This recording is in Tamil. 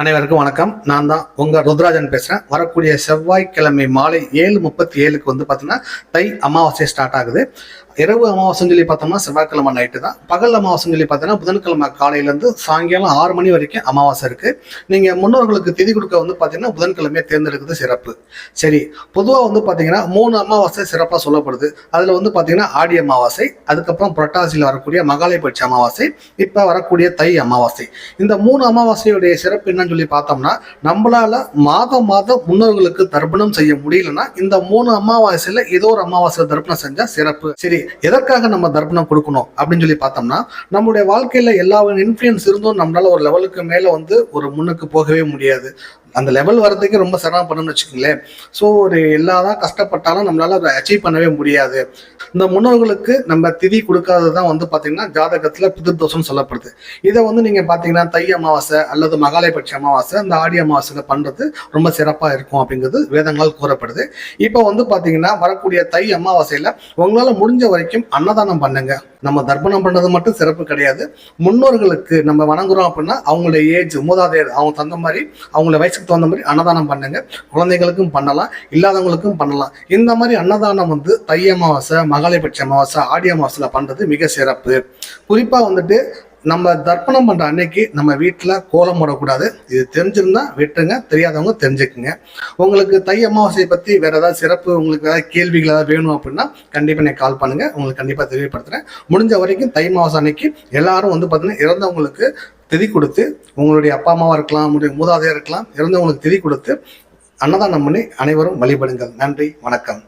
அனைவருக்கும் வணக்கம். நான் தான் உங்கள் ருத்ராஜன் பேசுகிறேன் வரக்கூடிய செவ்வாய்க்கிழமை மாலை ஏழு முப்பத்தி ஏழுக்கு வந்து பார்த்தீங்கன்னா தை அமாவாசை ஸ்டார்ட் ஆகுது. இரவு அமாவாசைன்னு சொல்லி பார்த்தோம்னா செவ்வாய்க்கிழமை நைட்டு தான். பகல் அமாவாசைன்னு சொல்லி பார்த்தீங்கன்னா புதன்கிழமை காலையிலேருந்து சாயங்காலம் ஆறு மணி வரைக்கும் அமாவாசை இருக்குது நீங்கள் முன்னோர்களுக்கு திதி கொடுக்க வந்து பார்த்தீங்கன்னா புதன்கிழமையை தேர்ந்தெடுக்கிறது சிறப்பு. சரி பொதுவாக வந்து பார்த்தீங்கன்னா மூணு அமாவாசை சிறப்பாக சொல்லப்படுது. அதில் வந்து பார்த்தீங்கன்னா ஆடி அமாவாசை அதுக்கப்புறம் புரட்டாசியில் வரக்கூடிய மகாலயபட்ச அமாவாசை இப்போ வரக்கூடிய தை அமாவாசை. இந்த மூணு அமாவாசையுடைய சிறப்பு என்னன்னு சொல்லி பார்த்தோம்னா நம்மளால மாதம் மாதம் முன்னோர்களுக்கு தர்ப்பணம் செய்ய முடியலன்னா இந்த மூணு அமாவாசையில் ஏதோ ஒரு அமாவாசையில் தர்ப்பணம் செஞ்சால் சிறப்பு. சரி எதற்காக நம்ம தர்ப்பணம் கொடுக்கணும் அப்படின்னு சொல்லி பார்த்தோம்னா நம்மளுடைய வாழ்க்கையில எல்லா இன்ஃப்ளூயன்ஸ் இருந்தும் நம்மளால ஒரு லெவலுக்கு மேல வந்து ஒரு முன்னுக்கு போகவே முடியாது. அந்த லெவல் வரதுக்கு ரொம்ப சிரமப்படணும்னு வச்சுக்கோங்களேன். ஸோ ஒரு எல்லாதான் கஷ்டப்பட்டாலும் நம்மளால அதை அச்சீவ் பண்ணவே முடியாது. இந்த முன்னோர்களுக்கு நம்ம திதி கொடுக்காதது தான் வந்து பார்த்தீங்கன்னா ஜாதகத்தில் பிதிர்தோஷம் சொல்லப்படுது. இதை வந்து நீங்கள் பார்த்தீங்கன்னா தை அமாவாசை அல்லது மகாலயபட்ச அமாவாசை இந்த ஆடி அமாவாசையில் பண்ணுறது ரொம்ப சிறப்பாக இருக்கும் அப்படிங்கிறது வேதங்களால் கூறப்படுது. இப்போ வந்து பார்த்தீங்கன்னா வரக்கூடிய தை அமாவாசையில் உங்களால் முடிஞ்ச வரைக்கும் அன்னதானம் பண்ணுங்க. நம்ம தர்ப்பணம் பண்ணது மட்டும் சிறப்பு கிடையாது. முன்னோர்களுக்கு நம்ம வணங்குறோம் அப்படின்னா அவங்களோட ஏஜ் மூதாதையர் அவங்க தந்த மாதிரி அவங்கள வயசுக்கு தகுந்த மாதிரி அன்னதானம் பண்ணுங்க. குழந்தைகளுக்கும் பண்ணலாம் இல்லாதவங்களுக்கும் பண்ணலாம். இந்த மாதிரி அன்னதானம் வந்து தை அமாவாசை மகாலயபட்ச அமாவாசை ஆடி அமாவாசையில் பண்ணுறது மிக சிறப்பு. குறிப்பாக வந்துட்டு நம்ம தர்ப்பணம் பண்ற அன்னைக்கு நம்ம வீட்டில் கோலம் போடக்கூடாது. இது தெரிஞ்சிருந்தா விட்டுருங்க. தெரியாதவங்க தெரிஞ்சுக்குங்க. உங்களுக்கு தை அமாவாசையை பத்தி வேற ஏதாவது சிறப்பு உங்களுக்கு ஏதாவது கேள்விகள் ஏதாவது வேணும் அப்படின்னா கண்டிப்பா எனக்கு கால் பண்ணுங்க. உங்களுக்கு கண்டிப்பா தெரியப்படுத்துறேன். முடிஞ்ச வரைக்கும் தை அமாவாசை அன்னைக்கு எல்லாரும் வந்து பார்த்தீங்கன்னா இறந்தவங்களுக்கு திதி கொடுத்து உங்களுடைய அப்பா அம்மாவா இருக்கலாம் உங்களுடைய மூதாதையா இருக்கலாம் இறந்தவங்களுக்கு திதி கொடுத்து அன்னதானம் பண்ணி அனைவரும் வழிபடுங்கள். நன்றி வணக்கம்.